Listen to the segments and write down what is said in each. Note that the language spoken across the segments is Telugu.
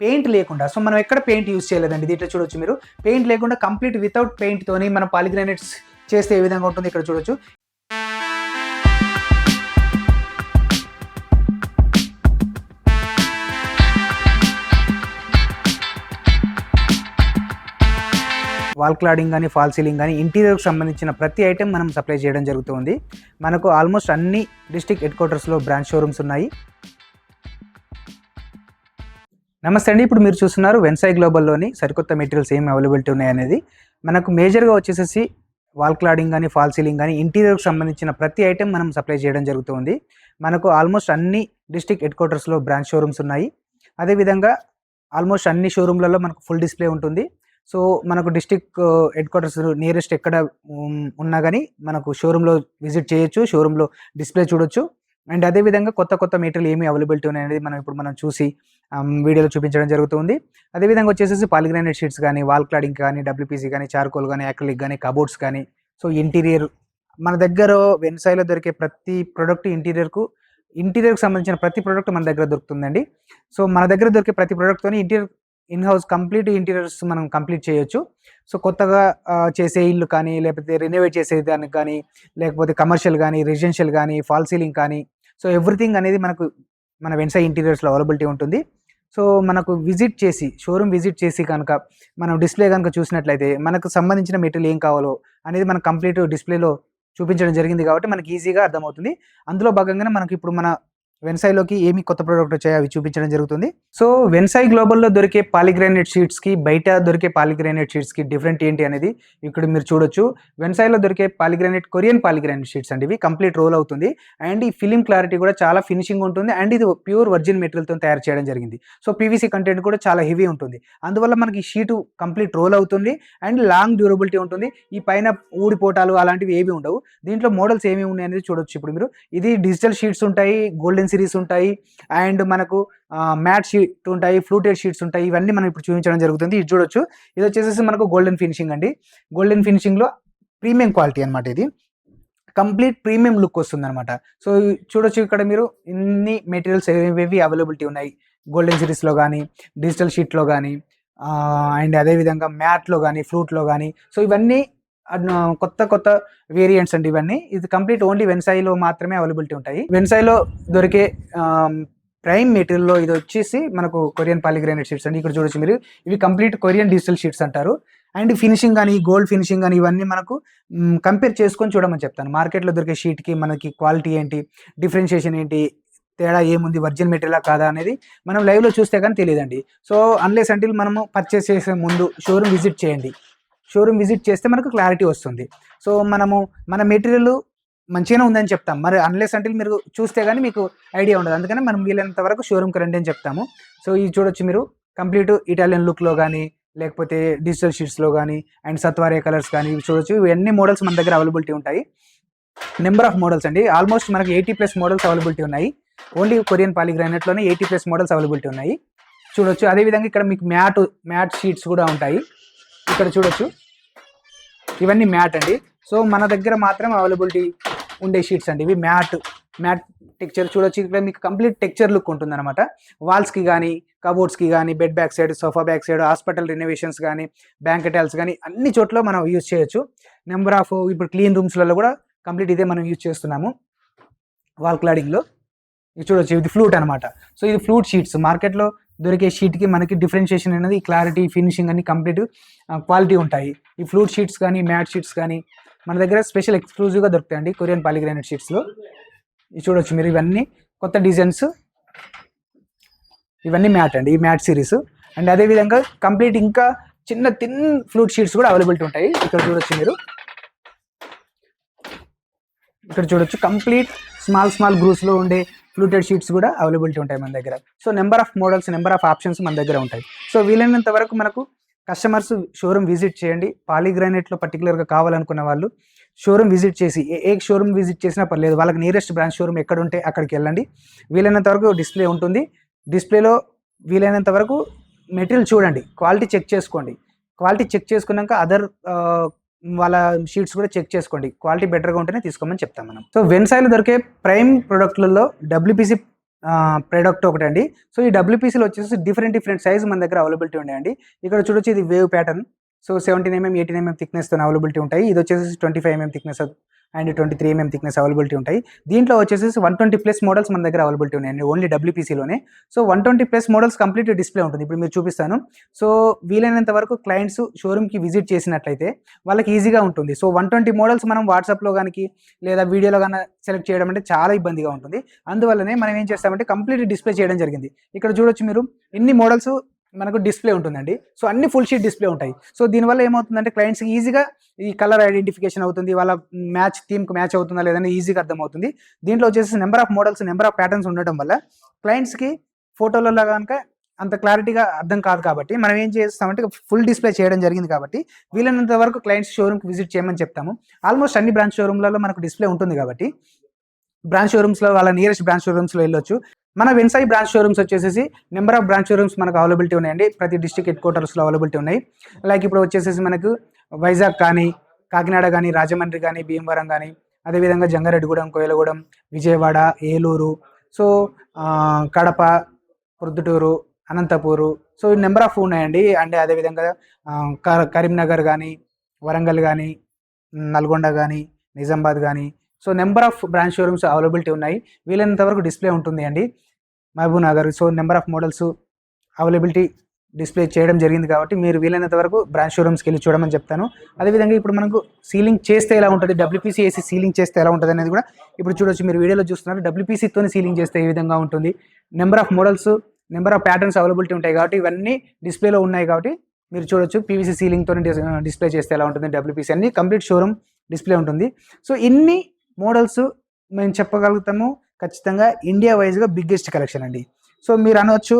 పెయింట్ లేకుండా సో మనం ఎక్కడ పెయింట్ యూస్ చేయలేదండి? దీంట్లో చూడొచ్చు మీరు. పెయింట్ లేకుండా కంప్లీట్ వితౌట్ పెయింట్తోని మనం పాలిగ్రానైట్స్ చేస్తే ఏ విధంగా ఉంటుంది ఇక్కడ చూడొచ్చు. వాల్ క్లాడింగ్ కానీ ఫాల్ సీలింగ్ కానీ ఇంటీరియర్కి సంబంధించిన ప్రతి ఐటెం మనం సప్లై చేయడం జరుగుతుంది మనకు ఆల్మోస్ట్ అన్ని డిస్టిక్ హెడ్ క్వార్టర్స్లో బ్రాంచ్ షోరూమ్స్ ఉన్నాయి. నమస్తే అండి. ఇప్పుడు మీరు చూస్తున్నారు వెన్సై గ్లోబల్లోని సరికొత్త మెటీరియల్స్ ఏమి అవైలబిలిటీ ఉన్నాయి అనేది. మనకు మేజర్గా వచ్చేసేసి వాల్ క్లాడింగ్ కానీ ఫాల్ సీలింగ్ కానీ ఇంటీరియర్కి సంబంధించిన ప్రతి ఐటెం మనం సప్లై చేయడం జరుగుతుంది. మనకు ఆల్మోస్ట్ అన్ని డిస్టిక్ హెడ్ క్వార్టర్స్లో బ్రాంచ్ షోరూమ్స్ ఉన్నాయి. అదేవిధంగా ఆల్మోస్ట్ అన్ని షోరూమ్లలో మనకు ఫుల్ డిస్ప్లే ఉంటుంది. సో మనకు డిస్టిక్ హెడ్ క్వార్టర్స్ నియరెస్ట్ ఎక్కడ ఉన్నా కానీ మనకు షోరూంలో విజిట్ చేయొచ్చు షోరూంలో డిస్ప్లే చూడొచ్చు. అండ్ అదేవిధంగా కొత్త కొత్త మెటీరియల్ ఏమి అవైలబిలిటీ ఉన్నాయనేది మనం ఇప్పుడు మనం చూసి వీడియోలో చూపించడం జరుగుతుంది. అదేవిధంగా వచ్చేసేసి పాలిగ్రానైట్ షీట్స్ కానీ వాల్ క్లాడింగ్ కానీ డబ్ల్యూపీసీ కానీ చార్కోల్ కానీ యాక్రిలిక్ కానీ కబోర్డ్స్ కానీ సో ఇంటీరియర్ మన దగ్గర వెన్సైలో దొరికే ప్రతి ప్రోడక్ట్ ఇంటీరియర్కు ఇంటీరియర్కి సంబంధించిన ప్రతి ప్రోడక్ట్ మన దగ్గర దొరుకుతుందండి. సో మన దగ్గర దొరికే ప్రతి ప్రోడక్ట్తోని interior in house complete interiors మనం కంప్లీట్ చేయొచ్చు. సో కొత్తగా చేసే ఇల్లు కానీ లేకపోతే రెనోవేట్ చేసే దానికి కానీ లేకపోతే కమర్షియల్ కానీ రెసిడెన్షియల్ కానీ ఫాల్ సీలింగ్ కానీ సో ఎవ్రీథింగ్ అనేది మనకు మన వెన్సై ఇంటీరియర్స్లో అవైలబిలిటీ ఉంటుంది. సో మనకు విజిట్ చేసి షోరూమ్ విజిట్ చేసి కనుక మనం డిస్ప్లే కనుక చూసినట్లయితే మనకు సంబంధించిన మెటీరియల్ ఏం కావాలో అనేది మనకు కంప్లీట్ డిస్ప్లేలో చూపించడం జరిగింది కాబట్టి మనకి ఈజీగా అర్థమవుతుంది. అందులో భాగంగానే మనకి ఇప్పుడు మన వెన్సైలోకి ఏమి కొత్త ప్రోడక్ట్ వచ్చాయో అవి చూపించడం జరుగుతుంది. సో వెన్సై గ్లోబల్లో దొరికే పాలిగ్రానైట్ షీట్స్కి బయట దొరికే పాలిగ్రానైట్ షీట్స్కి డిఫరెంట్ ఏంటి అనేది ఇక్కడ మీరు చూడొచ్చు. వెన్సైలో దొరికే పాలిగ్రానైట్ కొరియన్ పాలిగ్రానైట్ షీట్స్ అండి ఇవి కంప్లీట్ రోల్ అవుతుంది. అండ్ ఈ ఫిలిం క్లారిటీ కూడా చాలా ఫినిషింగ్ ఉంటుంది. అండ్ ఇది ప్యూర్ వర్జిన్ మెటీరియల్తో తయారు చేయడం జరిగింది. సో పీవీసీ కంటెంట్ కూడా చాలా హెవీ ఉంటుంది. అందువల్ల మనకి షీట్ షీటు కంప్లీట్ రోల్ అవుతుంది. అండ్ లాంగ్ డ్యూరబిలిటీ ఉంటుంది. ఈ పైన ఊడిపోటాలు అలాంటివి ఏవి ఉండవు. దీంట్లో మోడల్స్ ఏమి ఉన్నాయి అనేది చూడొచ్చు ఇప్పుడు మీరు. ఇది డిజిటల్ షీట్స్ ఉంటాయి. గోల్డెన్ సిరీస్ ఉంటాయి. అండ్ మనకు మ్యాట్ షీట్ ఉంటాయి ఫ్లూటెడ్ షీట్స్ ఉంటాయి. ఇవన్నీ మనం ఇప్పుడు చూపించడం జరుగుతుంది. ఇది చూడొచ్చు. ఇది వచ్చేసి మనకు గోల్డెన్ ఫినిషింగ్ అండి. గోల్డెన్ ఫినిషింగ్లో ప్రీమియం క్వాలిటీ అనమాట ఇది. కంప్లీట్ ప్రీమియం లుక్ వస్తుంది అనమాట సో చూడొచ్చు ఇక్కడ మీరు ఇన్ని మెటీరియల్స్ ఏవేవి అవైలబిలిటీ ఉన్నాయి. గోల్డెన్ సిరీస్లో కానీ డిజిటల్ షీట్లో కానీ అండ్ అదేవిధంగా మ్యాట్లో కానీ ఫ్లూట్లో కానీ సో ఇవన్నీ కొత్త కొత్త వేరియంట్స్ అండి ఇవన్నీ. ఇది కంప్లీట్ ఓన్లీ వెన్సాయిలో మాత్రమే అవైలబిలిటీ ఉంటాయి. వెన్సాయిలో దొరికే ప్రైమ్ మెటీరియల్లో ఇది వచ్చేసి మనకు కొరియన్ పాలిగ్రానైట్ షీట్స్ అండి. ఇక్కడ చూడొచ్చు మీరు. ఇవి కంప్లీట్ కొరియన్ డిజిటల్ షీట్స్ అంటారు. అండ్ ఫినిషింగ్ కానీ గోల్డ్ ఫినిషింగ్ కానీ ఇవన్నీ మనకు కంపేర్ చేసుకొని చూడమని చెప్తాను. మార్కెట్లో దొరికే షీట్కి మనకి క్వాలిటీ ఏంటి డిఫరెన్షియేషన్ ఏంటి తేడా ఏముంది వర్జిన్ మెటీరియల్ కాదా అనేది మనం లైవ్లో చూస్తే కానీ తెలియదండి. సో అన్లెస్ అంటే మనము పర్చేస్ చేసే ముందు షోరూమ్ విజిట్ చేయండి. షోరూమ్ విజిట్ చేస్తే మనకు క్లారిటీ వస్తుంది. సో మనము మన మెటీరియల్ మంచిగానే ఉందని చెప్తాం. మరి అన్లెస్ అంటే మీరు చూస్తే కానీ మీకు ఐడియా ఉండదు. అందుకని మనం వీలైనంత వరకు షోరూమ్కి రండి అని చెప్తాము. సో ఇది చూడొచ్చు మీరు. కంప్లీట్ ఇటాలియన్ లుక్లో కానీ లేకపోతే డిజిటల్ షీట్స్లో కానీ అండ్ సత్వారే కలర్స్ కానీ ఇవి చూడొచ్చు. ఇవన్నీ మోడల్స్ మన దగ్గర అవైలబిలిటీ ఉంటాయి. నెంబర్ ఆఫ్ మోడల్స్ అండి. ఆల్మోస్ట్ మనకి ఎయిటీ ప్లస్ మోడల్స్ అవైలబిలిటీ ఉన్నాయి. ఓన్లీ కొరియన్ పాలిగ్రానైట్లోనే ఎయిటీ ప్లస్ మోడల్స్ అవైలబిలిటీ ఉన్నాయి. చూడొచ్చు. అదేవిధంగా ఇక్కడ మీకు మ్యాట్ మ్యాట్ షీట్స్ కూడా ఉంటాయి. ఇక్కడ చూడొచ్చు. ఇవన్నీ మ్యాట్ అండి. సో మన దగ్గర మాత్రం అవైలబిలిటీ ఉండే షీట్స్ అండి. ఇవి మ్యాట్ మ్యాట్ టెక్చర్ చూడొచ్చు. ఇక్కడ మీకు కంప్లీట్ టెక్చర్ లుక్ ఉంటుంది అనమాట వాల్స్కి కానీ కబోర్డ్స్కి కానీ bed back side sofa back side hospital renovations కానీ బ్యాంకెటల్స్ కానీ అన్ని చోట్ల మనం యూజ్ చేయొచ్చు. నెంబర్ ఆఫ్ ఇప్పుడు క్లీన్ రూమ్స్లలో కూడా కంప్లీట్ ఇదే మనం యూజ్ చేస్తున్నాము. వాల్ క్లాడింగ్లో ఇది చూడొచ్చు. ఇది ఫ్లూట్ అనమాట సో ఇది ఫ్లూట్ షీట్స్ మార్కెట్లో దొరికే షీట్కి మనకి డిఫరెన్షియేషన్ అనేది క్లారిటీ ఫినిషింగ్ అన్ని కంప్లీట్ క్వాలిటీ ఉంటాయి. ఈ ఫ్లూట్ షీట్స్ కానీ మ్యాట్ షీట్స్ కానీ మన దగ్గర స్పెషల్ ఎక్స్క్లూజివ్గా దొరుకుతాయండి కొరియన్ పాలిగ్రానైట్ షీట్స్లో ఇది చూడొచ్చు మీరు ఇవన్నీ. కొత్త డిజైన్స్ ఇవన్నీ మ్యాట్ అండి ఈ మ్యాట్ సిరీస్ అండ్ అదేవిధంగా కంప్లీట్ ఇంకా చిన్న థిన్ ఫ్లూట్ షీట్స్ కూడా అవైలబిలిటీ ఉంటాయి. ఇక్కడ చూడొచ్చు మీరు. ఇక్కడ చూడొచ్చు. కంప్లీట్ స్మాల్ స్మాల్ గ్రూప్స్లో ఉండే ఫ్లూటెడ్ షీట్స్ కూడా అవైలబిలిటీ ఉంటాయి మన దగ్గర. So number of models number of options మన దగ్గర ఉంటాయి. సో వీలైనంత వరకు మనకు కస్టమర్స్ షోరూమ్ విజిట్ చేయండి. పాలిగ్రానైట్లో పర్టికులర్గా కావాలనుకున్న వాళ్ళు షోరూమ్ విజిట్ చేసి ఏ- ఏ షోరూమ్ విజిట్ చేసినా పర్లేదు వాళ్ళకి నియరెస్ట్ బ్రాంచ్ షోరూమ్ ఎక్కడ ఉంటే అక్కడికి వెళ్ళండి. వీలైనంత వరకు డిస్ప్లే ఉంటుంది. డిస్ప్లేలో వీలైనంత వరకు మెటీరియల్ చూడండి. క్వాలిటీ చెక్ చేసుకోండి. క్వాలిటీ చెక్ చేసుకున్నాక అదర్ వాళ్ళ షీట్స్ కూడా చెక్ చేసుకోండి. క్వాలిటీ బెటర్గా ఉంటేనే తీసుకోమని చెప్తాం మనం. సో వెన్సాయిలో దొరికే ప్రైమ్ ప్రొడక్ట్లలో డబ్ల్యూపీసీ ప్రోడక్ట్ ఒకటి అండి సో ఈ డబ్ల్యూపీసీలో వచ్చేసి డిఫరెంట్ డిఫరెంట్ సైజ్ మన దగ్గర అవైలబిలిటీ ఉన్నాయండి. ఇక్కడ చూడొచ్చు ఇది wave pattern so seventeen mm eighteen mm థిక్నెస్తో availability ఉంటాయి. ఇది వచ్చేసి twenty five mm thickness and twenty three mm thickness availability ఉంటాయి. దీంట్లో వచ్చేసి వన్ ట్వంటీ ప్లస్ మోడల్స్ మన దగ్గర అవైలబిలిటీ ఉన్నాయండి only డబ్ల్యూపీసీలోనే so one twenty plus models complete display ఉంటుంది. ఇప్పుడు మీరు చూపిస్తాను. సో వీలైనంత వరకు క్లయింట్స్ షోరూమ్కి విజిట్ చేసినట్లయితే వాళ్ళకి ఈజీగా ఉంటుంది. సో వన్ ట్వంటీ మోడల్స్ మనం వాట్సాప్లో కానీ లేదా వీడియోలో కానీ సెలెక్ట్ చేయడం అంటే చాలా ఇబ్బందిగా ఉంటుంది. అందువల్లనే మనం ఏం చేస్తామంటే కంప్లీట్ డిస్ప్లే చేయడం జరిగింది. ఇక్కడ చూడొచ్చు మీరు ఎన్ని మోడల్స్ మనకు డిస్ప్లే ఉంటుందండి. సో అన్ని ఫుల్ షీట్ డిస్ప్లే ఉంటాయి. సో దీనివల్ల ఏమవుతుందంటే క్లయింట్స్కి ఈజీగా ఈ కలర్ ఐడెంటిఫికేషన్ అవుతుంది వాళ్ళ మ్యాచ్ థీమ్కి మ్యాచ్ అవుతుందా లేదని ఈజీగా అర్థమవుతుంది. దీంట్లో వచ్చేసి number of models number of patterns ఉండటం వల్ల క్లయింట్స్కి ఫోటోలలో కనుక అంత క్లారిటీగా అర్థం కాదు కాబట్టి మనం ఏం చేస్తామంటే ఫుల్ డిస్ప్లే చేయడం జరిగింది కాబట్టి వీలైనంత వరకు క్లయింట్స్ షోరూమ్కి విజిట్ చేయమని చెప్తాము. ఆల్మోస్ట్ అన్ని బ్రాంచ్ షోరూమ్లలో మనకు డిస్ప్లే ఉంటుంది కాబట్టి బ్రాంచ్ షోరూమ్స్లో వాళ్ళ నియరెస్ట్ బ్రాంచ్ షోరూమ్స్లో వెళ్ళొచ్చు. మన వెన్సాయి బ్రాంచ్ షోరూమ్స్ వచ్చేసి నెంబర్ ఆఫ్ బ్రాంచ్ షోరూమ్స్ మనకు అవైలబిలిటీ ఉన్నాయండి. ప్రతి డిస్ట్రిక్ట్ హెడ్ క్వార్టర్స్లో అవైలబిలిటీ ఉన్నాయి. లైక్ ఇప్పుడు వచ్చేసేసి మనకు వైజాగ్ కానీ కాకినాడ కానీ రాజమండ్రి కానీ భీమవరం కానీ అదేవిధంగా Jangareddygudem Koyalagudem Vijayawada Eluru so Kadapa Proddatur Anantapur. So number of ఉన్నాయండి. అంటే అదేవిధంగా కరీంనగర్ కానీ వరంగల్ కానీ నల్గొండ కానీ నిజామాబాద్ కానీ so number of branch showrooms availability ఉన్నాయి. వీలైనంత వరకు డిస్ప్లే ఉంటుంది అండి. Mahabubnagar so number of models availability display చేయడం జరిగింది కాబట్టి మీరు వీలైనంత వరకు బ్రాంచ్ షోరూమ్స్కి వెళ్ళి చూడమని చెప్తాను. అదేవిధంగా ఇప్పుడు మనకు సీలింగ్ చేస్తే ఎలా ఉంటుంది? డబ్ల్యూపీసీ ఏసీ సీలింగ్ చేస్తే ఎలా ఉంటుంది అనేది కూడా ఇప్పుడు చూడొచ్చు. మీరు వీడియోలో చూస్తున్నారు. డబ్ల్యూపీసీతో సీలింగ్ చేస్తే ఏ విధంగా ఉంటుంది? Number of models number of patterns availability ఉంటాయి కాబట్టి ఇవన్నీ డిస్ప్లేలో ఉన్నాయి కాబట్టి మీరు చూడొచ్చు. పీవీసీ సీలింగ్తో డిస్ప్లే చేస్తే ఎలా ఉంటుంది? డబ్ల్యూపీసీ అన్ని కంప్లీట్ షోరూమ్ డిస్ప్లే ఉంటుంది. సో ఇన్ని మోడల్స్ మేము చెప్పగలుగుతాము. ఖచ్చితంగా ఇండియా వైజ్గా బిగ్గెస్ట్ కలెక్షన్ అండి. సో మీరు అనవచ్చు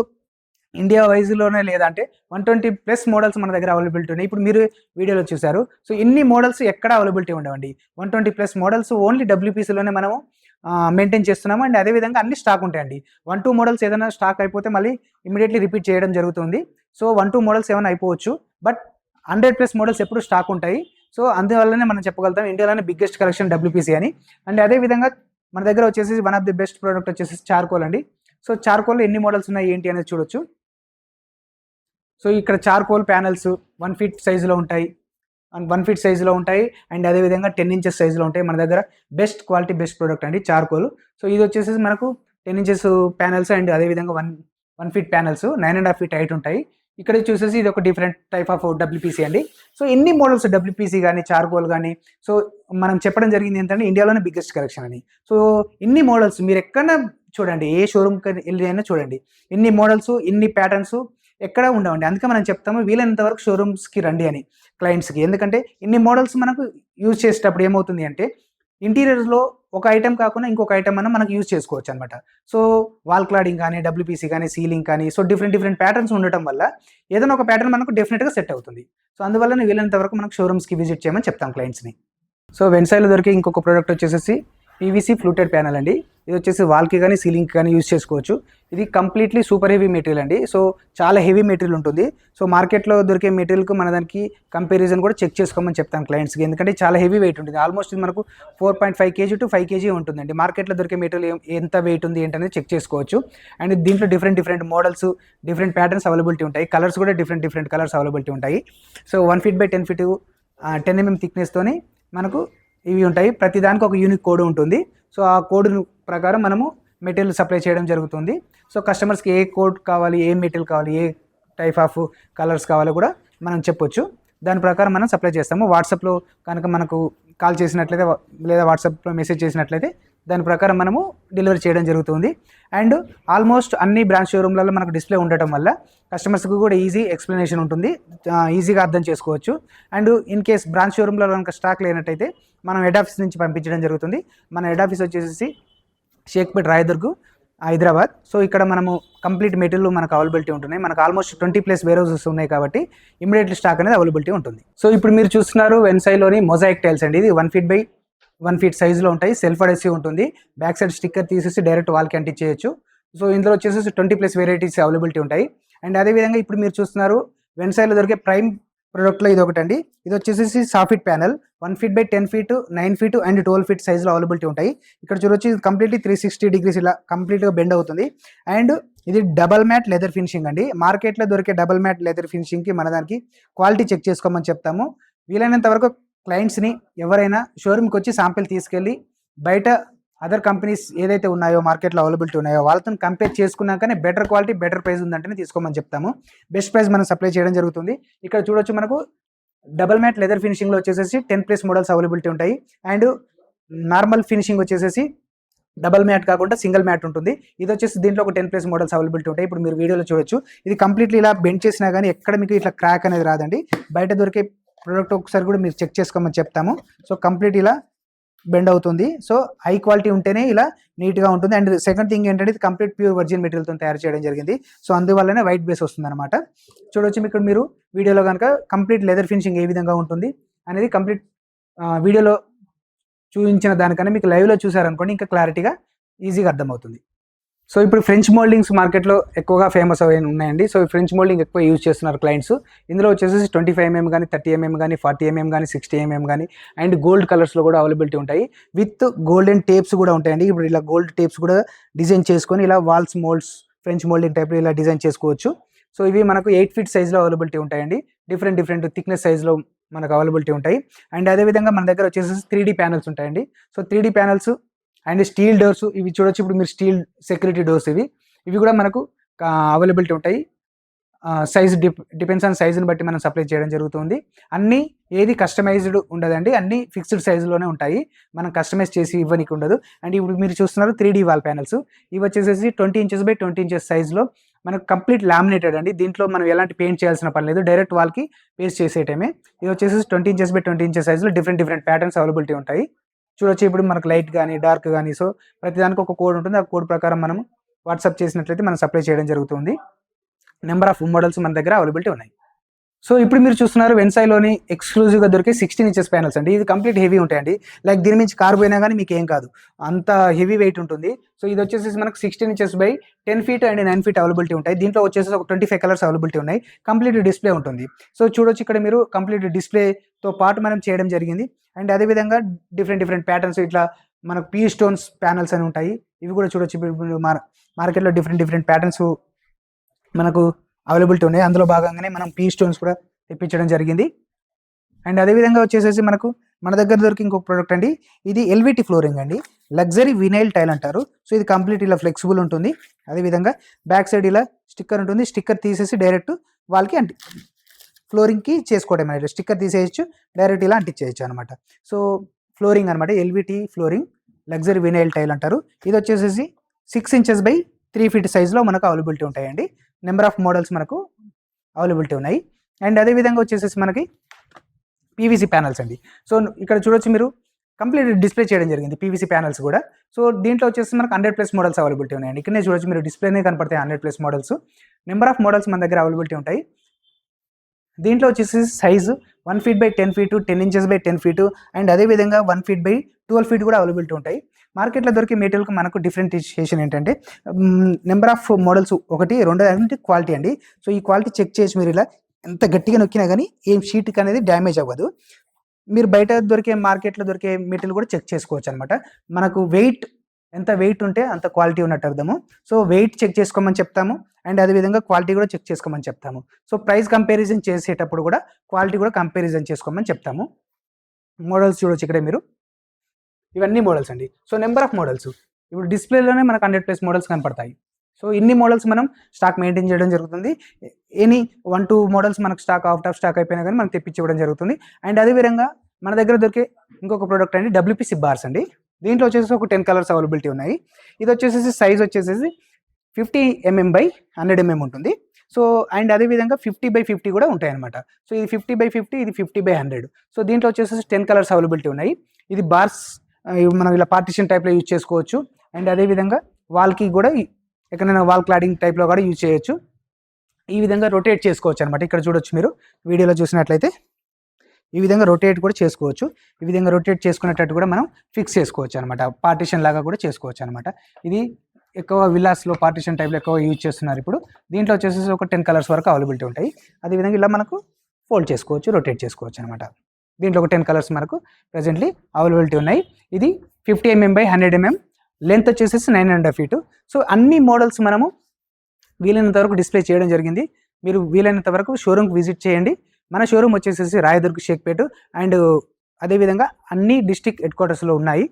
ఇండియా వైజ్లోనే లేదంటే వన్ ట్వంటీ ప్లస్ మోడల్స్ మన దగ్గర అవైలబిలిటీ ఉన్నాయి. ఇప్పుడు మీరు వీడియోలో చూసారు సో ఇన్ని మోడల్స్ ఎక్కడ అవైలబిలిటీ ఉండవండి. One twenty plus models only డబ్ల్యూపీసీలోనే మనము మెయింటైన్ చేస్తున్నాము. అండ్ అదేవిధంగా అన్ని స్టాక్ ఉంటాయండి. వన్ టూ మోడల్స్ ఏదైనా స్టాక్ అయిపోతే మళ్ళీ ఇమీడియట్లీ రిపీట్ చేయడం జరుగుతుంది. సో వన్ టూ మోడల్స్ ఏమైనా అయిపోవచ్చు. బట్ హండ్రెడ్ ప్లస్ మోడల్స్ ఎప్పుడు స్టాక్ ఉంటాయి. సో అందువల్లనే మనం చెప్పగలుగుతాం ఇండియాలోనే బిగ్గెస్ట్ కలెక్షన్ డబ్ల్యూపీసీ అని. అండ్ అదేవిధంగా మన దగ్గర వచ్చేసి one of the best product వచ్చేసి చార్కోల్ అండి. సో చార్కోల్లో ఎన్ని మోడల్స్ ఉన్నాయి ఏంటి అనేది చూడొచ్చు. సో ఇక్కడ చార్కోల్ ప్యానల్స్ వన్ ఫీట్ సైజులో ఉంటాయి. అండ్ వన్ ఫీట్ సైజులో ఉంటాయి. అండ్ అదేవిధంగా టెన్ ఇంచెస్ సైజులో ఉంటాయి. మన దగ్గర బెస్ట్ క్వాలిటీ బెస్ట్ ప్రోడక్ట్ అండి చార్కోల్ సో ఇది వచ్చేసి మనకు టెన్ ఇంచెస్ ప్యానల్స్ అండ్ అదేవిధంగా one one feet panels nine and half feet height ఉంటాయి. ఇక్కడ చూసేసి ఇది ఒక డిఫరెంట్ టైప్ ఆఫ్ డబ్ల్యూపీసీ అండి. సో ఎన్ని మోడల్స్ డబ్ల్యూపీసీ కానీ చార్కోల్ కానీ సో మనం చెప్పడం జరిగింది ఏంటంటే ఇండియాలోనే బిగ్గెస్ట్ కలెక్షన్ అని సో ఇన్ని మోడల్స్ మీరు ఎక్కడ చూడండి ఏ షోరూమ్కి వెళ్ళి అయినా చూడండి. ఎన్ని మోడల్స్ ఎన్ని ప్యాటర్న్స్ ఎక్కడ ఉండవండి. అందుకే మనం చెప్తాము వీలైనంత వరకు షోరూమ్స్కి రండి అని క్లయింట్స్కి ఎందుకంటే ఇన్ని మోడల్స్ మనకు యూజ్ చేసేటప్పుడు ఏమవుతుంది అంటే ఇంటీరియర్స్లో ఒక ఐటెం కాకుండా ఇంకొక ఐటెం అన్న మనకు యూజ్ చేసుకోవచ్చు అనమాట సో వాల్ క్లాడింగ్ కానీ డబ్ల్యూపీసీ కానీ సీలింగ్ కానీ సో డిఫరెంట్ డిఫరెంట్ ప్యాటర్న్స్ ఉండటం వల్ల ఏదైనా ఒక ప్యాటర్న్ మనకు డెఫినెట్గా సెట్ అవుతుంది. సో అందువల్ల వీలైనంత వరకు మనకు షోరూమ్స్కి విజిట్ చేయమని చెప్తాం క్లయింట్స్ని సో వెన్సైలో దొరికే ఇంకొక ప్రోడక్ట్ వచ్చేసి పీవీసీ ఫ్లూటెడ్ ప్యానల్ అండి. ఇది వచ్చేసి వాల్కి కానీ సీలింగ్కి కానీ యూజ్ చేసుకోవచ్చు. ఇది కంప్లీట్లీ సూపర్ హెవీ మెటీరియల్ అండి. సో చాలా హెవీ మెటీరియల్ ఉంటుంది. సో మార్కెట్లో దొరికే మెటీరియల్కి మన దానికి కంపారిజన్ కూడా చెక్ చేసుకోమని చెప్తాను క్లయింట్స్కి. ఎందుకంటే చాలా హెవీ వెయిట్ ఉంటుంది. ఆల్మోస్ట్ ఇది మనకు four point five kg to five kg ఉంటుందండి. మార్కెట్లో దొరికే మెటీరియల్ ఎంత వెయిట్ ఉంది ఏంటనేది చెక్ చేసుకోవచ్చు. అండ్ దీంట్లో different different models different patterns availability ఉంటాయి. కలర్స్ కూడా డిఫరెంట్ డిఫరెంట్ కలర్స్ అవైలబిలిటీ ఉంటాయి. So one feet by ten feet ten mm థిక్నెస్తోని మనకు ఇవి ఉంటాయి. ప్రతి దానికి ఒక యూనిక్ కోడ్ ఉంటుంది. సో ఆ కోడ్ ప్రకారం మనము మెటీరియల్ సప్లై చేయడం జరుగుతుంది. సో కస్టమర్స్కి ఏ కోడ్ కావాలి ఏ మెటీరియల్ కావాలి ఏ టైప్ ఆఫ్ కలర్స్ కావాలో కూడా మనం చెప్పొచ్చు. దాని ప్రకారం మనం సప్లై చేస్తాము. వాట్సాప్లో కనుక మనకు కాల్ చేసినట్లయితే లేదా వాట్సాప్లో మెసేజ్ చేసినట్లయితే దాని ప్రకారం మనము డెలివరీ చేయడం జరుగుతుంది. అండ్ ఆల్మోస్ట్ అన్ని బ్రాంచ్ షోరూమ్లలో మనకు డిస్ప్లే ఉండటం వల్ల కస్టమర్స్కి కూడా ఈజీ ఎక్స్ప్లెనేషన్ ఉంటుంది. ఈజీగా అర్థం చేసుకోవచ్చు. అండ్ ఇన్ కేస్ బ్రాంచ్ షోరూమ్లో కనుక స్టాక్ లేనట్టయితే మనం హెడ్ ఆఫీస్ నుంచి పంపించడం జరుగుతుంది. మన హెడ్ ఆఫీస్ వచ్చేసి షేక్పేట్ రాయదుర్గు హైదరాబాద్. సో ఇక్కడ మనము కంప్లీట్ మెటీరియల్ మనకు అవైలబిలిటీ ఉంటున్నాయి. మనకు almost twenty plus warehouses ఉన్నాయి కాబట్టి ఇమీడియట్లీ స్టాక్ అనేది అవైలబిలిటీ ఉంటుంది. సో ఇప్పుడు మీరు చూస్తున్నారు వెన్సైలోని మొజాయిక్ టైల్స్ అండి. ఇది one feet by one feet సైజులో ఉంటాయి. సెల్ఫ్ అడెసివ్ ఉంటుంది. బ్యాక్ సైడ్ స్టిక్కర్ తీసేసి డైరెక్ట్ వాల్కి అంటించేయచ్చు సో ఇందులో వచ్చేసి ట్వంటీ ప్లస్ వెరైటీస్ అవైలబిలిటీ ఉంటాయి. అండ్ అదేవిధంగా ఇప్పుడు మీరు చూస్తున్నారు వెన్సైడ్లో దొరికే ప్రైమ్ ప్రోడక్ట్లో ఇది ఒకటి అండి ఇది వచ్చేసి soffit panel. One feet by ten feet nine feet and twelve feet సైజులో అవైలబిలిటీ ఉంటాయి. ఇక్కడ చూడొచ్చు కంప్లీట్లీ త్రీ సిక్స్టీ డిగ్రీస్ ఇలా కంప్లీట్గా బెండ్ అవుతుంది. అండ్ ఇది డబల్ మ్యాట్ లెదర్ ఫినిషింగ్ అండి. మార్కెట్లో దొరికే డబల్ మ్యాట్ లెదర్ ఫినిషింగ్కి మన దానికి క్వాలిటీ చెక్ చేసుకోమని చెప్తాము. వీలైనంత వరకు క్లయింట్స్ని ఎవరైనా షోరూమ్కి వచ్చి శాంపిల్ తీసుకెళ్ళి బయట అదర్ కంపెనీస్ ఏదైతే ఉన్నాయో మార్కెట్లో అవైలబిలిటీ ఉన్నాయో వాళ్ళతో కంపేర్ చేసుకున్నాకనే బెటర్ క్వాలిటీ బెటర్ ప్రైస్ ఉందంటేనే తీసుకోమని చెప్తాము. బెస్ట్ ప్రైస్ మనం సప్లై చేయడం జరుగుతుంది. ఇక్కడ చూడొచ్చు మనకు డబల్ మ్యాట్ లెదర్ ఫినిషింగ్లో వచ్చేసేసి టెన్ ప్లస్ మోడల్స్ అవైలబిలిటీ ఉంటాయి. అండ్ నార్మల్ ఫినిషింగ్ వచ్చేసేసి డబల్ మ్యాట్ కాకుండా సింగిల్ మ్యాట్ ఉంటుంది. ఇది వచ్చేసి దీంట్లో ఒక టెన్ ప్లస్ మోడల్స్ అవైలబిలిటీ ఉంటాయి. ఇప్పుడు మీరు వీడియోలో చూడొచ్చు. ఇది కంప్లీట్లీ ఇలా బెండ్ చేసినా కానీ ఎక్కడ మీకు ఇట్లా క్రాక్ అనేది రాదండి. బయట దొరికే ప్రోడక్ట్ ఒకసారి కూడా మీరు చెక్ చేసుకోమని చెప్తాము. సో కంప్లీట్ ఇలా బెండ్ అవుతుంది. సో హై క్వాలిటీ ఉంటేనే ఇలా నీట్గా ఉంటుంది. అండ్ సెకండ్ థింగ్ ఏంటంటే ఇది కంప్లీట్ ప్యూర్ వర్జిన్ మెటీరియల్తో తయారు చేయడం జరిగింది. సో అందువల్లనే వైట్ బేస్ వస్తుంది అనమాట చూడొచ్చు ఇక్కడ మీరు వీడియోలో కనుక కంప్లీట్ లెదర్ ఫినిషింగ్ ఏ విధంగా ఉంటుంది అనేది కంప్లీట్ వీడియోలో చూపించిన దానికన్నా మీకు లైవ్లో చూసారనుకోండి ఇంకా క్లారిటీగా ఈజీగా అర్థమవుతుంది. సో ఇప్పుడు ఫ్రెంచ్ మోల్డింగ్స్ మార్కెట్లో ఎక్కువగా ఫేమస్ అవి ఉన్నాయండి. సో ఈ ఫ్రెంచ్ మోల్డింగ్ ఎక్కువ యూజ్ చేస్తున్నారు క్లయింట్స్ ఇందులో వచ్చేసి ట్వంటీ ఫైవ్ ఎంఎం కానీ థర్టీ ఎంఎం కానీ ఫార్టీ ఎంఎం కానీ సిక్స్టీ ఎంఎం కానీ అండ్ గోల్డ్ కలర్స్లో కూడా అవైలబిలిటీ ఉంటాయి. విత్ గోల్డెన్ టేప్స్ కూడా ఉంటాయండి. ఇప్పుడు ఇలా గోల్డ్ టేప్స్ కూడా డిజైన్ చేసుకొని ఇలా వాల్స్ మోల్డ్స్ ఫ్రెంచ్ మోల్డింగ్ టైప్లో ఇలా డిజైన్ చేసుకోవచ్చు. సో ఇవి మనకు ఎయిట్ ఫీట్ సైజ్లో అవైలబిలిటీ ఉంటాయండి. డిఫరెంట్ డిఫరెంట్ థిక్నెస్ సైజ్లో మనకు అవైలబిలిటీ ఉంటాయి. అండ్ అదేవిధంగా మన దగ్గర వచ్చేసి త్రీ డీ ప్యానల్స్ ఉంటాయండి. So three D panels and steel doors ఇవి చూడొచ్చు. ఇప్పుడు మీరు స్టీల్ సెక్యూరిటీ డోర్స్ ఇవి. ఇవి కూడా మనకు అవైలబిలిటీ ఉంటాయి. సైజ్ డిప్ డిపెండ్స్ ఆన్ సైజుని బట్టి మనం సప్లై చేయడం జరుగుతుంది. అన్నీ ఏది కస్టమైజ్డ్ ఉండదండి. అన్నీ ఫిక్స్డ్ సైజులోనే ఉంటాయి. మనం కస్టమైజ్ చేసి ఇవ్వనికి ఉండదు. అండ్ ఇప్పుడు మీరు చూస్తున్నారు త్రీ డీ వాల్ ప్యానల్స్. ఇవి వచ్చేసేసి twenty inches by twenty inches సైజులో మనకు కంప్లీట్ లామినేటెడ్ అండి. దీంట్లో మనం ఎలాంటి పెయింట్ చేయాల్సిన పని లేదు. డైరెక్ట్ వాల్కి పేస్ట్ చేసేటమే ఇది వచ్చేసి twenty inches by twenty inches సైజులో డిఫరెంట్ డిఫరెంట్ ప్యాటర్న్స్ అవైలబిలిటీ ఉంటాయి. చూడొచ్చు. ఇప్పుడు మనకు లైట్ కానీ డార్క్ కానీ సో ప్రతిదానికి ఒక కోడ్ ఉంటుంది. ఆ కోడ్ ప్రకారం మనం వాట్సాప్ చేసినట్లయితే మనం సప్లై చేయడం జరుగుతుంది. నెంబర్ ఆఫ్ మోడల్స్ మన దగ్గర అవైలబిలిటీ ఉన్నాయి. సో ఇప్పుడు మీరు చూస్తున్నారు వెన్సైలోని ఎక్స్క్లూజివ్గా దొరికే సిక్స్టీన్ ఇంచెస్ ప్యానల్స్ అండి. ఇది కంప్లీట్ హెవీ ఉంటాయండి. లైక్ దీని నుంచి కార్ పోయినా కానీ మీకు ఏం కాదు. అంత హెవీ వెయిట్ ఉంటుంది. సో ఇది వచ్చేసి మనకు sixteen inches by ten feet and nine feet availability ఉంటాయి. దీంట్లో వచ్చేసి ఒక ట్వంటీ ఫైవ్ కలర్స్ అవైలబిలిటీ ఉన్నాయి. కంప్లీట్ డిస్ప్లే ఉంటుంది. సో చూడొచ్చు ఇక్కడ మీరు కంప్లీట్ డిస్ప్లేతో పాటు మనం చేయడం జరిగింది. అండ్ అదేవిధంగా డిఫరెంట్ డిఫరెంట్ ప్యాటర్న్స్ ఇట్లా మనకు పీ స్టోన్స్ ప్యానల్స్ అని ఉంటాయి. ఇవి కూడా చూడొచ్చు. మార్కెట్లో డిఫరెంట్ డిఫరెంట్ ప్యాటర్న్స్ మనకు అవైలబిలిటీ ఉన్నాయి. అందులో భాగంగానే మనం పీ స్టోన్స్ కూడా తెప్పించడం జరిగింది. అండ్ అదేవిధంగా వచ్చేసేసి మనకు మన దగ్గర దొరికి ఇంకొక ప్రోడక్ట్ అండి. ఇది ఎల్విటి ఫ్లోరింగ్ అండి. లగ్జరీ వినైల్ టైల్ అంటారు. సో ఇది కంప్లీట్ ఇలా ఫ్లెక్సిబుల్ ఉంటుంది. అదేవిధంగా బ్యాక్ సైడ్ ఇలా స్టిక్కర్ ఉంటుంది. స్టిక్కర్ తీసేసి డైరెక్ట్ వాళ్ళకి అంటి ఫ్లోరింగ్కి చేసుకోవడం అనేది. స్టిక్కర్ తీసేయచ్చు డైరెక్ట్ ఇలా అంటించేయచ్చు అనమాట సో ఫ్లోరింగ్ అనమాట LVT flooring luxury vinyl tile అంటారు. ఇది వచ్చేసేసి six inches by three feet సైజ్లో మనకు అవైలబిలిటీ ఉంటాయండి. నెంబర్ ఆఫ్ మోడల్స్ మనకు అవైలబిలిటీ ఉన్నాయి. అండ్ అదేవిధంగా వచ్చేసేసి మనకి పీవీసీ ప్యానల్స్ అండి. సో ఇక్కడ చూడొచ్చు మీరు కంప్లీట్ డిస్ప్లే చేయడం జరిగింది పీవీసీ ప్యానల్స్ కూడా. సో దీంట్లో వచ్చేసి మనకు హండ్రెడ్ ప్లస్ మోడల్స్ అవైలబిలిటీ ఉన్నాయండి. ఇక్కడనే చూడొచ్చు మీరు డిస్ప్లేనే కనపడతాయి hundred plus models. Number of models మన దగ్గర అవైలబిలిటీ ఉంటాయి. దీంట్లో వచ్చేసి size one feet by ten feet ten inches by ten feet and అదేవిధంగా one feet by twelve feet కూడా అవైలబిలిటీ ఉంటాయి. మార్కెట్లో దొరికే మెటీరియల్కి మనకు డిఫరెంటిషియేషన్ ఏంటంటే నెంబర్ ఆఫ్ మోడల్స్ ఒకటి రెండు అంటే క్వాలిటీ అండి. సో ఈ క్వాలిటీ చెక్ చేసి మీరు ఇలా ఎంత గట్టిగా నొక్కినా కానీ ఏం షీట్కి అనేది డ్యామేజ్ అవ్వదు. మీరు బయట దొరికే మార్కెట్లో దొరికే మెటీరియల్ కూడా చెక్ చేసుకోవచ్చు అనమాట మనకు వెయిట్ ఎంత వెయిట్ ఉంటే అంత క్వాలిటీ ఉన్నట్టు అర్థము. సో వెయిట్ చెక్ చేసుకోమని చెప్తాము. అండ్ అదేవిధంగా క్వాలిటీ కూడా చెక్ చేసుకోమని చెప్తాము. సో ప్రైస్ కంపారిజన్ చేసేటప్పుడు కూడా క్వాలిటీ కూడా కంపారిజన్ చేసుకోమని చెప్తాము. మోడల్స్ చూడొచ్చు ఇక్కడ మీరు. ఇవన్నీ మోడల్స్ అండి. సో నెంబర్ ఆఫ్ మోడల్స్ ఇప్పుడు డిస్ప్లేలోనే మనకు హండ్రెడ్ ప్లస్ మోడల్స్ కనపడతాయి. సో ఇన్ని మోడల్స్ మనం స్టాక్ మెయింటైన్ చేయడం జరుగుతుంది. ఎనీ వన్ టూ మోడల్స్ మనకు స్టాక్ అవుట్ ఆఫ్ స్టాక్ అయిపోయినా కానీ మనం తెప్పించివ్వడం జరుగుతుంది. అండ్ అదేవిధంగా మన దగ్గర దొరికే ఇంకొక ప్రోడక్ట్ అండి డబ్ల్యూపీసీ బార్స్ అండి. దీంట్లో వచ్చేసి ఒక టెన్ కలర్స్ అవైలబిలిటీ ఉన్నాయి. ఇది వచ్చేసి సైజ్ వచ్చేసేసి fifty mm by hundred mm ఉంటుంది. సో అండ్ అదేవిధంగా ఫిఫ్టీ బై ఫిఫ్టీ కూడా ఉంటాయి అనమాట సో ఇది ఫిఫ్టీ బై ఫిఫ్టీ ఇది ఫిఫ్టీ బై హండ్రెడ్ సో దీంట్లో వచ్చేసి టెన్ కలర్స్ అవైలబిలిటీ ఉన్నాయి. ఇది బార్స్ మనం ఇలా పార్టిషన్ టైప్లో యూజ్ చేసుకోవచ్చు. అండ్ అదేవిధంగా వాల్కి కూడా ఎక్కడైనా వాల్ క్లాడింగ్ టైప్లో కూడా యూజ్ చేయొచ్చు. ఈ విధంగా రొటేట్ చేసుకోవచ్చు అనమాట ఇక్కడ చూడొచ్చు మీరు. వీడియోలో చూసినట్లయితే. ఈ విధంగా రొటేట్ కూడా చేసుకోవచ్చు. ఈ విధంగా రొటేట్ చేసుకునేటట్టు కూడా మనం ఫిక్స్ చేసుకోవచ్చు అనమాట పార్టీషన్ లాగా కూడా చేసుకోవచ్చు అనమాట ఇది ఎక్కువ విల్లాస్లో పార్టీషన్ టైప్లో ఎక్కువ యూజ్ చేస్తున్నారు ఇప్పుడు. దీంట్లో వచ్చేసి ఒక టెన్ కలర్స్ వరకు అవైలబిలిటీ ఉంటాయి. అదేవిధంగా ఇలా మనకు ఫోల్డ్ చేసుకోవచ్చు రొటేట్ చేసుకోవచ్చు అనమాట దీంట్లో ఒక టెన్ కలర్స్ మనకు ప్రజెంట్లీ అవైలబిలిటీ ఉన్నాయి. ఇది fifty mm by hundred mm length వచ్చేసి nine and half feet so అన్ని మోడల్స్ మనము వీలైనంత వరకు డిస్ప్లే చేయడం జరిగింది. మీరు వీలైనంత వరకు షోరూమ్కి విజిట్ చేయండి. మన షోరూమ్ వచ్చేసేసి రాయదుర్గ్ షేక్పేట అండ్ అదేవిధంగా అన్ని డిస్టిక్ హెడ్ క్వార్టర్స్లో ఉన్నాయి.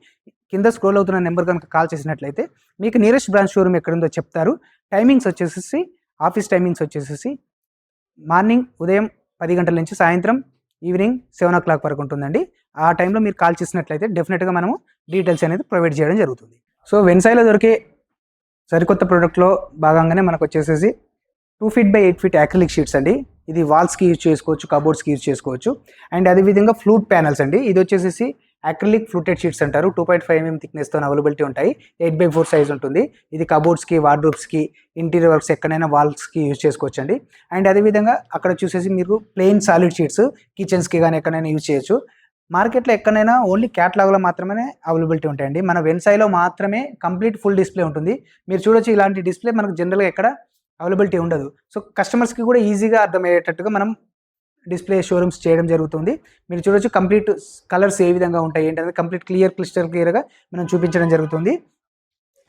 కింద స్క్రోల్ అవుతున్న నెంబర్ కనుక కాల్ చేసినట్లయితే మీకు నియరెస్ట్ బ్రాంచ్ షోరూమ్ ఎక్కడుందో చెప్తారు. టైమింగ్స్ వచ్చేసేసి ఆఫీస్ టైమింగ్స్ వచ్చేసేసి మార్నింగ్ ఉదయం పది గంటల నుంచి సాయంత్రం ఈవినింగ్ సెవెన్ ఓ క్లాక్ వరకు ఉంటుందండి. ఆ టైంలో మీరు కాల్ చేసినట్లయితే డెఫినెట్గా మనము డీటెయిల్స్ అనేది ప్రొవైడ్ చేయడం జరుగుతుంది. సో వెన్సైలో దొరికే సరికొత్త ప్రోడక్ట్లో భాగంగానే మనకు వచ్చేసేసి two feet by eight feet acrylic sheets అండి. ఇది వాల్స్కి యూజ్ చేసుకోవచ్చు కబోర్డ్స్కి యూజ్ చేసుకోవచ్చు. అండ్ అదేవిధంగా ఫ్లూట్ ప్యానల్స్ అండి. ఇది వచ్చేసి అక్రిలిక్ ఫ్లూటెడ్ షీట్స్ అంటారు. టూ పాయింట్ ఫైవ్ ఎంఎం థిక్నెస్తో అవైలబిలిటీ ఉంటాయి. ఎయిట్ బై ఫోర్ సైజ్ ఉంటుంది. ఇది కబోర్డ్స్కి వార్డ్రోబ్స్కి ఇంటీరియర్ వర్క్స్ ఎక్కడైనా వాల్స్కి యూజ్ చేసుకోవచ్చు అండి అండ్ అదేవిధంగా అక్కడ చూసేసి మీరు ప్లెయిన్ సాలిడ్ షీట్స్ కిచెన్స్కి కానీ ఎక్కడైనా యూజ్ చేయొచ్చు. మార్కెట్లో ఎక్కడైనా ఓన్లీ క్యాట్లాగ్లో మాత్రమే అవైలబిలిటీ ఉంటాయండి. మన వెన్సైలో మాత్రమే కంప్లీట్ ఫుల్ డిస్ప్లే ఉంటుంది. మీరు చూడొచ్చు ఇలాంటి డిస్ప్లే మనకు జనరల్గా ఎక్కడ అవైలబిలిటీ ఉండదు. సో కస్టమర్స్కి కూడా ఈజీగా అర్థమయ్యేటట్టుగా మనం డిస్ప్లే షోరూమ్స్ చేయడం జరుగుతుంది. మీరు చూడొచ్చు కంప్లీట్ కలర్స్ ఏ విధంగా ఉంటాయి ఏంటనేది కంప్లీట్ క్లియర్ క్లిస్టర్ క్లియర్గా మనం చూపించడం జరుగుతుంది.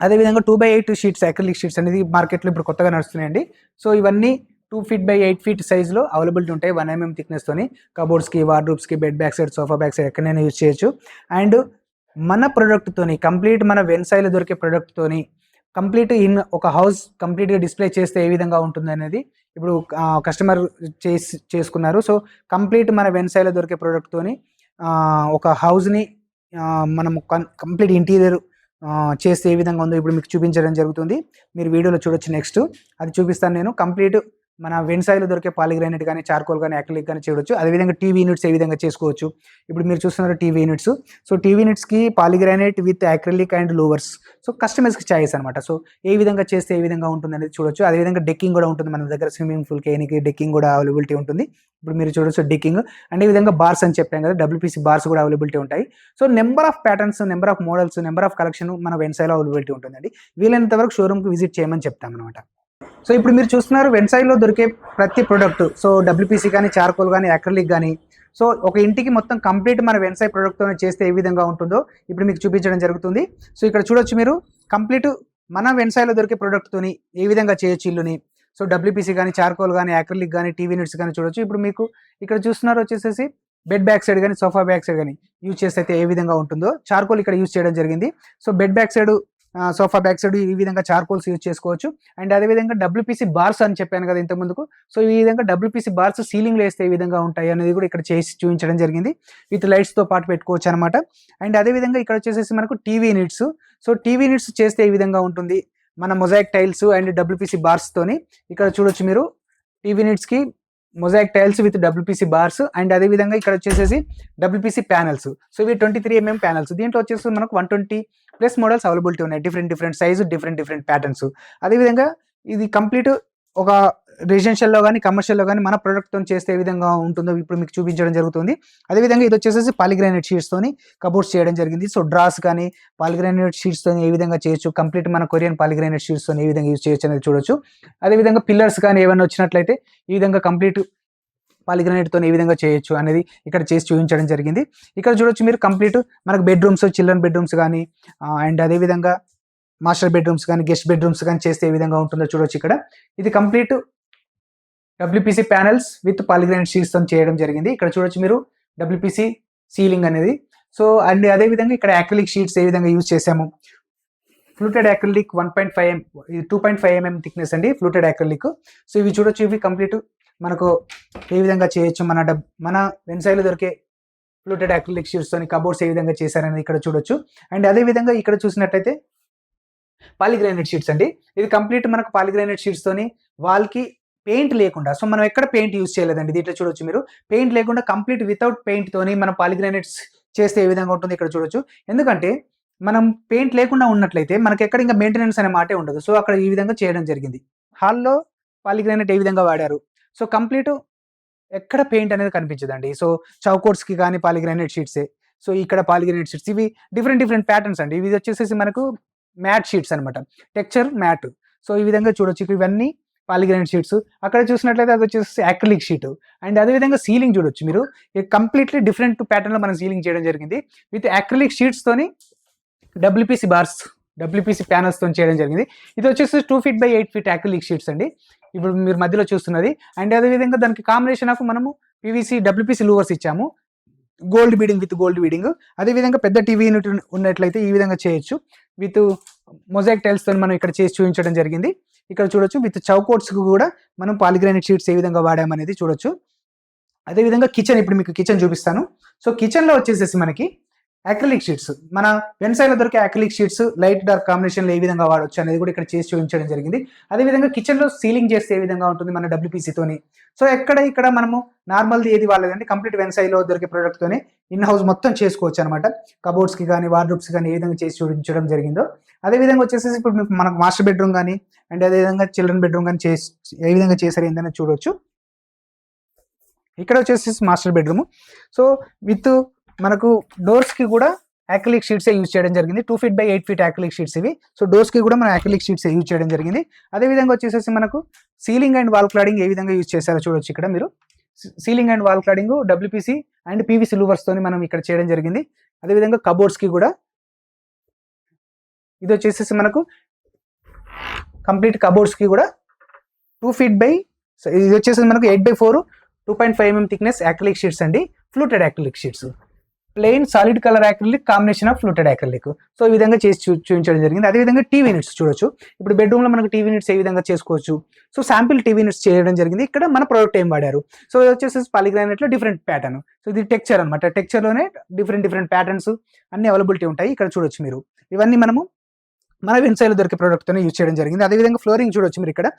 అదేవిధంగా two by eight sheets acrylic sheets అనేది మార్కెట్లో ఇప్పుడు కొత్తగా నడుస్తున్నాయండి. సో ఇవన్నీ two feet by eight feet సైజ్లో అవైలబిలిటీ ఉంటాయి వన్ ఎంఎం థిక్నెస్తోని కబోర్డ్స్కి వార్డ్రూబ్స్కి bed back side sofa back side ఎక్కడైనా యూజ్ చేయొచ్చు. అండ్ మన ప్రోడక్ట్తోని కంప్లీట్ మన వెన్సైలో దొరికే ప్రోడక్ట్తోని కంప్లీట్ ఇన్ ఒక హౌస్ కంప్లీట్గా డిస్ప్లే చేస్తే ఏ విధంగా ఉంటుంది అనేది ఇప్పుడు కస్టమర్ చేసి చేసుకున్నారు. సో కంప్లీట్ మన వెన్సైలో దొరికే ప్రోడక్ట్తోని ఒక హౌస్ని మనం కంప్లీట్ ఇంటీరియర్ చేస్తే ఏ విధంగా ఉందో ఇప్పుడు మీకు చూపించడం జరుగుతుంది. మీరు వీడియోలో చూడొచ్చు నెక్స్ట్. అది చూపిస్తాను నేను. కంప్లీట్ మన వెన్సాయిలో దొరికే పాలిగ్రానైట్ కానీ చార్కోల్ కానీ అక్రిలిక్ కానీ చేయవచ్చు అదేవిధంగా టీవీ యూనిట్స్ ఏ విధంగా చేసుకోవచ్చు? ఇప్పుడు మీరు చూస్తున్నారు TV units. So TV యూనిట్స్కి polygranite with acrylic and louvres. So కస్టమైజ్కి choice అనమాట సో ఏ విధంగా చేస్తే ఏ విధంగా ఉంటుంది అనేది చూడొచ్చు. అదేవిధంగా డెక్కింగ్ కూడా ఉంటుంది మన దగ్గర. స్విమ్మింగ్ పూల్ కేనికి డెక్కింగ్ కూడా అవైలబిలిటీ ఉంటుంది. ఇప్పుడు మీరు చూడొచ్చు డెక్కింగ్. అండ్ ఈ విధంగా బార్స్ అని చెప్పాం కదా డబ్ల్యూపీసీ బార్స్ కూడా అవైలబిలిటీ ఉంటాయి. So number of patterns number of models number of collection మన వెన్సైలో అవైలబిలిటీ ఉంటుందండి. వీలైనంత వరకు షోరూమ్కి విజిట్ చేయమని చెప్తాం అనమాట సో ఇప్పుడు మీరు చూస్తున్నారు వెన్సైడ్లో దొరికే ప్రతి ప్రొడక్ట్ సో డబ్ల్యూపీసీ కానీ చార్కోల్ కానీ అక్రలిక్ కానీ సో ఒక ఇంటికి మొత్తం కంప్లీట్ మన వెన్సై ప్రొడక్ట్తో చేస్తే ఏ విధంగా ఉంటుందో ఇప్పుడు మీకు చూపించడం జరుగుతుంది. సో ఇక్కడ చూడొచ్చు మీరు కంప్లీట్ మన వెన్సైలో దొరికే ప్రొడక్ట్తోని ఏ విధంగా చేయొచ్చు ఇల్లుని. సో డబ్ల్యూపీసీ కానీ చార్కోల్ కానీ అక్రలిక్ కానీ టీవీ నెట్స్ కానీ చూడొచ్చు. ఇప్పుడు మీకు ఇక్కడ చూస్తున్నారు వచ్చేసేసి బెడ్ బ్యాక్ సైడ్ కానీ సోఫా బ్యాక్ సైడ్ కానీ యూజ్ చేస్తే అయితే ఏ విధంగా ఉంటుందో. చార్కోల్ ఇక్కడ యూజ్ చేయడం జరిగింది. So bed back side sofa back side ఈ విధంగా చార్కోల్స్ యూజ్ చేసుకోవచ్చు. అండ్ అదేవిధంగా డబ్ల్యూపీసీ బార్స్ అని చెప్పాను కదా ఇంతకు ముందుకు. సో ఈ విధంగా డబ్ల్యూపీసీ బార్స్ సీలింగ్లో వేస్తే ఏ విధంగా ఉంటాయి అనేది కూడా ఇక్కడ చేసి చూపించడం జరిగింది. విత్ లైట్స్తో పాటు పెట్టుకోవచ్చు అనమాట అండ్ అదేవిధంగా ఇక్కడ వచ్చేసేసి మనకు TV units so TV units చేస్తే ఏ విధంగా ఉంటుంది. మన మొజాయిక్ టైల్స్ అండ్ డబ్ల్యూపీసీ బార్స్తోని ఇక్కడ చూడొచ్చు మీరు. TV నిట్స్కి mosaic tiles with WPC bars and అదే విధంగా ఇక్కడ వచ్చేసేసి డబ్ల్యూపీసీ ప్యానల్స్ సో ఇవి ట్వంటీ త్రీ ఎంఎం ప్యానల్స్ దీంట్లో వచ్చేసి మనకు one twenty plus models availability ఉన్నాయి. Different different size different different patterns అదేవిధంగా ఇది కంప్లీట్ ఒక రెసిడెన్షియల్లో కానీ కమర్షియల్లో కానీ మన ప్రోడక్ట్తో చేస్తే ఏ విధంగా ఉంటుందో ఇప్పుడు మీకు చూపించడం జరుగుతుంది. అదేవిధంగా ఇది వచ్చేసి పాలిగ్రానైట్ షీట్స్తోని కబోర్డ్స్ చేయడం జరిగింది. సో డ్రాస్ కానీ పాలిగ్రానైట్ షీట్స్తో ఏ విధంగా చేయొచ్చు? కంప్లీట్ మన కొరియన్ పాలిగ్రానైట్ షీట్స్తో ఏ విధంగా యూజ్ చేయొచ్చు అనేది చూడొచ్చు. అదేవిధంగా పిల్లర్స్ కానీ ఏమైనా వచ్చినట్లయితే ఈ విధంగా కంప్లీట్ పాలిగ్రానైట్తో ఏ విధంగా చేయొచ్చు అనేది ఇక్కడ చేసి చూపించడం జరిగింది. ఇక్కడ చూడొచ్చు మీరు కంప్లీట్ మనకు బెడ్రూమ్స్ చిల్డ్రన్ బెడ్రూమ్స్ కానీ అండ్ అదేవిధంగా మాస్టర్ బెడ్రూమ్స్ కానీ గెస్ట్ బెడ్రూమ్స్ కానీ చేస్తే ఏ విధంగా ఉంటుందో చూడొచ్చు ఇక్కడ. ఇది complete WPC panels with polygrain sheets చేయడం జరిగింది. ఇక్కడ చూడొచ్చు మీరు డబ్ల్యూపీసీ సీలింగ్ అనేది. సో అండ్ అదే విధంగా ఇక్కడ యాక్రిలిక్ షీట్స్ ఏ విధంగా యూజ్ చేసాము fluted acrylic one point five M two point five MM thickness అండి ఫ్లూటెడ్ యాక్రిలిక్ సో ఇవి చూడొచ్చు ఇవి కంప్లీట్ మనకు ఏ విధంగా చేయొచ్చు? మన డబ్ మన వెన్సైలో దొరికే ఫ్లూటెడ్ యాక్రిలిక్ షీట్స్ తోని కబోర్డ్స్ ఏ విధంగా చేశారనేది ఇక్కడ చూడొచ్చు. అండ్ అదే విధంగా ఇక్కడ చూసినట్టయితే పాలిగ్రానైట్ షీట్స్ అండి. ఇది కంప్లీట్ మనకు పాలిగ్రానైట్ షీట్స్ తోని వాల్కి పెయింట్ లేకుండా సో మనం ఎక్కడ పెయింట్ యూస్ చేయలేదండి? దీంట్లో చూడొచ్చు మీరు. పెయింట్ లేకుండా కంప్లీట్ వితౌట్ పెయింట్ తోని మనం పాలిగ్రానైట్స్ చేస్తే ఏ విధంగా ఉంటుంది ఇక్కడ చూడొచ్చు. ఎందుకంటే మనం పెయింట్ లేకుండా ఉన్నట్లయితే మనకి ఎక్కడ ఇంకా మెయింటెనెన్స్ అనే మాటే ఉండదు. సో అక్కడ ఈ విధంగా చేయడం జరిగింది. హాల్లో పాలిగ్రానైట్ ఏ విధంగా వాడారు? సో కంప్లీట్ ఎక్కడ పెయింట్ అనేది కనిపించదండి. సో చౌకోట్స్కి కానీ పాలిగ్రానైట్ షీట్సే. సో ఇక్కడ పాలిగ్రానైట్ షీట్స్ ఇవి డిఫరెంట్ డిఫరెంట్ ప్యాటర్న్స్ అండి. ఇవి వచ్చేసేసి మనకు మ్యాట్ షీట్స్ అనమాట టెక్చర్ మ్యాట్. సో ఈ విధంగా చూడొచ్చు. ఇవన్నీ పాలిగ్రానైట్ షీట్స్. అక్కడ చూసినట్లయితే అది వచ్చేసి యాక్రిలిక్ షీట్ అండ్ అదేవిధంగా సీలింగ్ చూడొచ్చు మీరు. కంప్లీట్లీ డిఫరెంట్ ప్యాటర్న్లో మనం సీలింగ్ చేయడం జరిగింది. విత్ యాక్రిలిక్ షీట్స్తోని డబ్ల్యూపీసీ బార్స్ డబ్ల్యూపీసీ ప్యానల్స్తో చేయడం జరిగింది. ఇది వచ్చేసి two feet by eight feet acrylic sheets అండి. ఇప్పుడు మీరు మధ్యలో చూస్తున్నది. అండ్ అదేవిధంగా దానికి కాంబినేషన్ ఆఫ్ మనము పీవీసీ డబ్ల్యూపీసీ లూవర్స్ ఇచ్చాము. Gold beading with gold beading అదేవిధంగా పెద్ద టీవీ యూనిట్ ఉన్నట్లయితే ఈ విధంగా చేయొచ్చు. విత్ మొజాక్ టైల్స్తో మనం ఇక్కడ చేసి చూపించడం జరిగింది. ఇక్కడ చూడొచ్చు. విత్ చౌకోట్స్కి కూడా మనం పాలిగ్రానైట్ షీట్స్ ఏ విధంగా వాడామనేది చూడొచ్చు. అదేవిధంగా కిచెన్ ఇప్పుడు మీకు కిచెన్ చూపిస్తాను. సో కిచెన్లో వచ్చేసేసి మనకి అక్రిలిక్ షీట్స్ మన వెన్సైలో దొరికే అక్రిలిక్ షీట్స్ లైట్ డార్క్ కాంబినేషన్లో ఏ విధంగా వాడొచ్చు అనేది కూడా ఇక్కడ చేసి చూపించడం జరిగింది. అదేవిధంగా కిచెన్లో సీలింగ్ చేస్తే ఏ విధంగా ఉంటుంది మన డబ్ల్యూపీసీతోని సో ఎక్కడ ఇక్కడ మనము నార్మల్ది ఏది వాడలేదండి. కంప్లీట్ వెన్సైలో దొరికే ప్రోడక్ట్తోనే ఇన్ హౌస్ మొత్తం చేసుకోవచ్చు అనమాట కబోర్డ్స్కి కానీ వార్డ్రూప్స్ కానీ ఏ విధంగా చేసి చూపించడం జరిగిందో. అదేవిధంగా వచ్చేసి ఇప్పుడు మీకు మనకు మాస్టర్ బెడ్రూమ్ కానీ అండ్ అదేవిధంగా చిల్డ్రన్ బెడ్రూమ్ కానీ చేసి ఏ విధంగా చేశారు ఏంటనే చూడొచ్చు. ఇక్కడ వచ్చేసి మాస్టర్ బెడ్రూమ్ సో విత్ మనకు డోర్స్కి కూడా యాక్రిలిక్ షీట్స్ యూజ్ చేయడం జరిగింది. Two feet by eight feet acrylic sheets ఇవి. సో డోర్స్కి కూడా మనం యాక్రిలిక్ షీట్స్ యూజ్ చేయడం జరిగింది. అదే విధంగా వచ్చేసేసి మనకు సీలింగ్ అండ్ వాల్ క్లాడింగ్ ఏ విధంగా యూజ్ చేశారో చూడొచ్చు ఇక్కడ మీరు. Ceiling and wall cladding WPC and PVC louvres తోని మనం ఇక్కడ చేయడం జరిగింది. అదే విధంగా కబోర్డ్స్కి కూడా. ఇది వచ్చేసేసి మనకు కంప్లీట్ కబోర్డ్స్కి కూడా టూ ఫీట్ బై ఇది వచ్చేసి మనకు eight by four two point five mm thickness acrylic sheets అండి. Fluted acrylic sheets plain solid colour acrylic combination of fluted acrylic so ఈ విధంగా చేసి చూ- చూపించడం జరిగింది. అదే విధంగా టీవీ యూనిట్స్ చూడొచ్చు. ఇప్పుడు బెడ్రూమ్లో మనకు టీవీ యూనిట్స్ ఏ విధంగా చేసుకోవచ్చు? సో శాంపిల్ టీవీ యూనిట్స్ చేయడం జరిగింది. ఇక్కడ మన ప్రోడక్ట్ ఏం వాడారు? సో ఇది వచ్చేసి పాలిగ్రానైట్లో డిఫరెంట్ ప్యాటర్న్ సో ఇది టెక్చర్ అనమాట టెక్చర్లోనే డిఫరెంట్ డిఫరెంట్ ప్యాటర్న్స్ అన్ని అవైలబిలిటీ ఉంటాయి. ఇక్కడ చూడొచ్చు మీరు. ఇవన్నీ మనము మన వెన్సైలో దొరికే product యూజ్ చేయడం జరిగింది. అదేవిధంగా ఫ్లోరింగ్ చూడొచ్చు మీరు ఇక్కడ.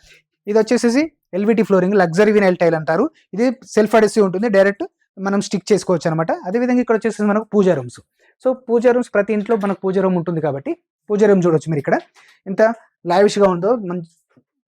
ఇది వచ్చేసి LVT flooring luxury vinyl tile అంటారు. ఇది సెల్ఫ్ అడెసివ్ ఉంటుంది. డైరెక్ట్ మనం స్టిక్ చేసుకోవచ్చు అనమాట అదేవిధంగా ఇక్కడ వచ్చేసి మనకు puja rooms so puja rooms ప్రతి ఇంట్లో మనకు పూజ రూమ్ ఉంటుంది కాబట్టి పూజా రూమ్ చూడొచ్చు మీరు ఇక్కడ. ఎంత lavish ఉందో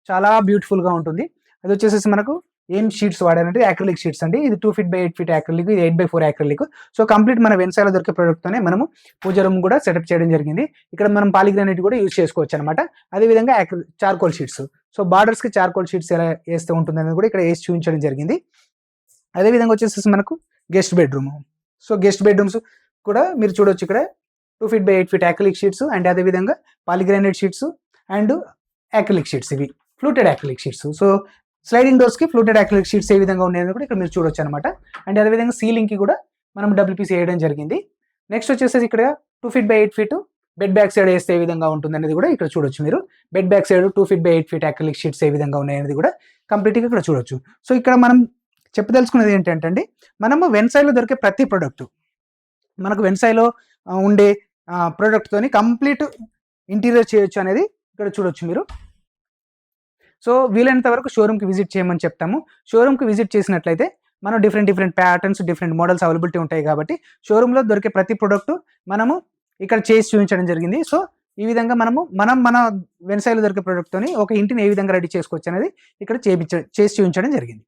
చాలా బ్యూటిఫుల్గా ఉంటుంది. అది వచ్చేసి మనకు ఏం షీట్స్ వాడారంటే యాక్రిలిక్ షీట్స్ అండి. ఇది two feet by eight feet acrylic ఇది eight by four acrylic so complete మన వెన్సాలో దొరికే ప్రొడక్ట్తోనే తోనే మనము పూజ రూమ్ కూడా సెటప్ చేయడం జరిగింది. ఇక్కడ మనం పాలిగ్రానైట్ కూడా యూజ్ చేసుకోవచ్చు అనమాట అదేవిధంగా చార్కోల్ షీట్స్ సో బార్డర్స్కి చార్కోల్ షీట్స్ ఎలా వేస్తూ ఉంటుంది అనేది కూడా ఇక్కడ వేసి చూపించడం జరిగింది. అదే విధంగా వచ్చేసి మనకు guest bedroom so guest bedrooms కూడా మీరు చూడొచ్చు ఇక్కడ. Two feet by eight feet acrylic sheets and అదే విధంగా polygranite sheets and acrylic sheets ఇవి. Fluted acrylic sheets so sliding డోర్స్కి fluted acrylic sheets ఏ విధంగా ఉన్నాయని కూడా ఇక్కడ మీరు చూడొచ్చు అనమాట అండ్ అదే విధంగా సీలింగ్కి కూడా మనం డబ్ల్యూపీసీ వేయడం జరిగింది. నెక్స్ట్ వచ్చేసి ఇక్కడ two feet by eight feet bed back side వేస్తే ఏ విధంగా ఉంటుంది అనేది కూడా ఇక్కడ చూడొచ్చు మీరు. Bed back side two feet by eight feet acrylic sheets ఏ విధంగా ఉన్నాయనేది కూడా కంప్లీట్గా ఇక్కడ చూడొచ్చు. సో ఇక్కడ మనం చెప్పదలుచుకున్నది ఏంటంటే అండి మనము వెన్సైలో దొరికే ప్రతి ప్రోడక్ట్ మనకు వెన్సైలో ఉండే ప్రోడక్ట్తోని కంప్లీట్ ఇంటీరియర్ చేయొచ్చు అనేది ఇక్కడ చూడొచ్చు మీరు. సో వీలైనంత వరకు షోరూమ్కి విజిట్ చేయమని చెప్తాము. షోరూమ్కి విజిట్ చేసినట్లయితే మనం different different patterns different models availability ఉంటాయి కాబట్టి షోరూంలో దొరికే ప్రతి ప్రోడక్ట్ మనము ఇక్కడ చేసి చూపించడం జరిగింది. సో ఈ విధంగా మనము మనం మన వెన్సైలో దొరికే ప్రోడక్ట్తోని ఒక ఇంటిని ఏ విధంగా రెడీ చేసుకోవచ్చు అనేది ఇక్కడ చేపించ చేసి చూపించడం జరిగింది.